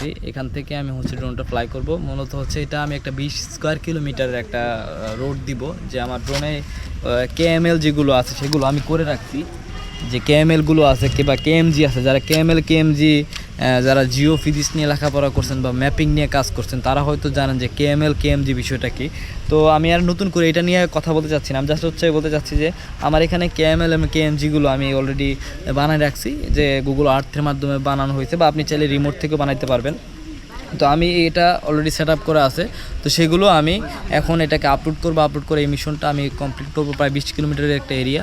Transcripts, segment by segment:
রাখছি এখান থেকে আমি হচ্ছে ড্রোনটা ফ্লাই করব। মূলত হচ্ছে এটা আমি একটা বিশ স্কোয়ার কিলোমিটারের একটা রোড দিব, যে আমার ড্রোনে কেএমএল যেগুলো আছে সেগুলো আমি করে রাখছি। যে কেএমএলগুলো আছে, কিংবা কেএমজি আছে, যারা কেএমএল কেএমজি যারা জিও ফিজিক্স নিয়ে লেখাপড়া করছেন বা ম্যাপিং নিয়ে কাজ করছেন, তারা হয়তো জানেন যে কেএমএল, কেএমজি বিষয়টা কি। তো আমি আর নতুন করে এটা নিয়ে কথা বলতে চাচ্ছি না। আমি জাস্ট হচ্ছে বলতে চাচ্ছি যে, আমার এখানে কে কেএমএল এবং কেএমজিগুলো আমি অলরেডি বানায় রাখছি, যে গুগল আর্থের মাধ্যমে বানানো হয়েছে বা আপনি চাইলে রিমোট থেকেও বানাইতে পারবেন। তো আমি এটা অলরেডি সেট আপ করা আছে। তো সেগুলো আমি এখন এটাকে আপলোড করব আপলোড করে এই মিশনটা আমি কমপ্লিট করব, প্রায় বিশ কিলোমিটারের একটা এরিয়া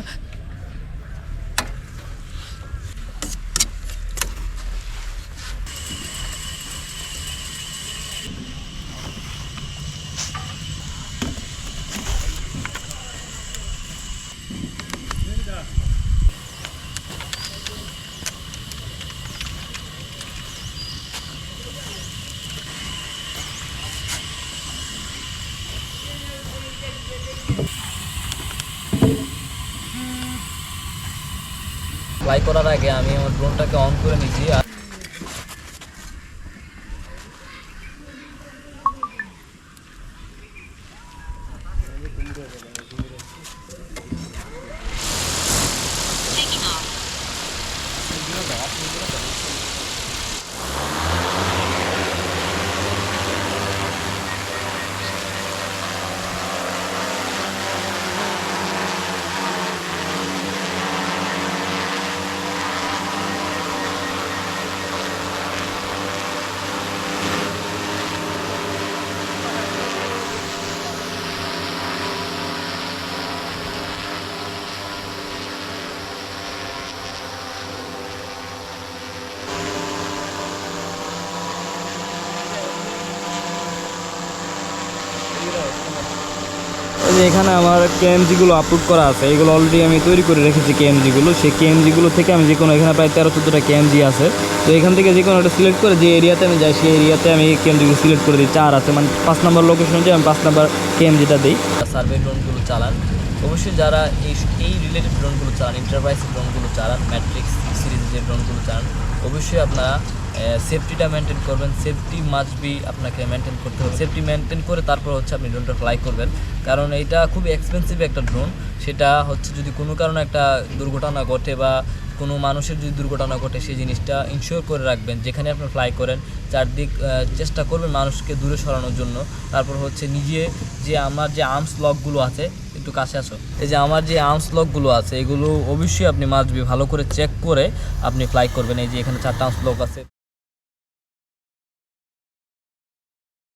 ফ্লাই করার আগে আমি আমার ড্রোনটাকে অন করে নিচ্ছি আর Thank off. এই যে এখানে আমার কেএমজিগুলো আপলোড করা আছে, এগুলো অলরেডি আমি তৈরি করে রেখেছি কেএমজিগুলো। সেই কেএমজিগুলো থেকে আমি যে কোনো এখানে প্রায় তেরো, চোদ্দোটা কেএমজি আছে। তো এখান থেকে যে কোনো একটা সিলেক্ট করে যে এরিয়াতে আমি যাই, সেই এরিয়াতে আমি কেএমজিগুলো সিলেক্ট করে দিই। চার আছে মানে পাঁচ নম্বর লোকেশন যে আমি পাঁচ নম্বর কেএমজিটা দিই। সার্ভে ড্রোনগুলো চালান, অবশ্যই যারা এই এই রিলেটেড ড্রোনগুলো চালান এন্টারপ্রাইজ ড্রোনগুলো চালান ম্যাট্রিক্স যে ড্রোনগুলো চান, অবশ্যই আপনারা সেফটিটা মেনটেন করবেন। সেফটি মাস্ট বি আপনাকে মেনটেন করতে হবে। সেফটি মেনটেন করে তারপর হচ্ছে আপনি ড্রোনটা ফ্লাই করবেন। কারণ এটা খুব এক্সপেন্সিভ একটা ড্রোন সেটা হচ্ছে যদি কোনো কারণে একটা দুর্ঘটনা ঘটে বা কোনো মানুষের যদি দুর্ঘটনা ঘটে, সেই জিনিসটা ইনশিওর করে রাখবেন। যেখানে আপনি ফ্লাই করেন, চারদিক চেষ্টা করবেন মানুষকে দূরে সরানোর জন্য। তারপর হচ্ছে নিজে যে আমার যে আর্মস লকগুলো আছে একটু কাছে আসো। এই যে আমার যে আর্মস লকগুলো আছে, এগুলো অবশ্যই আপনি মাসবি ভালো করে চেক করে আপনি ফ্লাই করবেন। এই যে এখানে চারটা আর্মস লক আছে।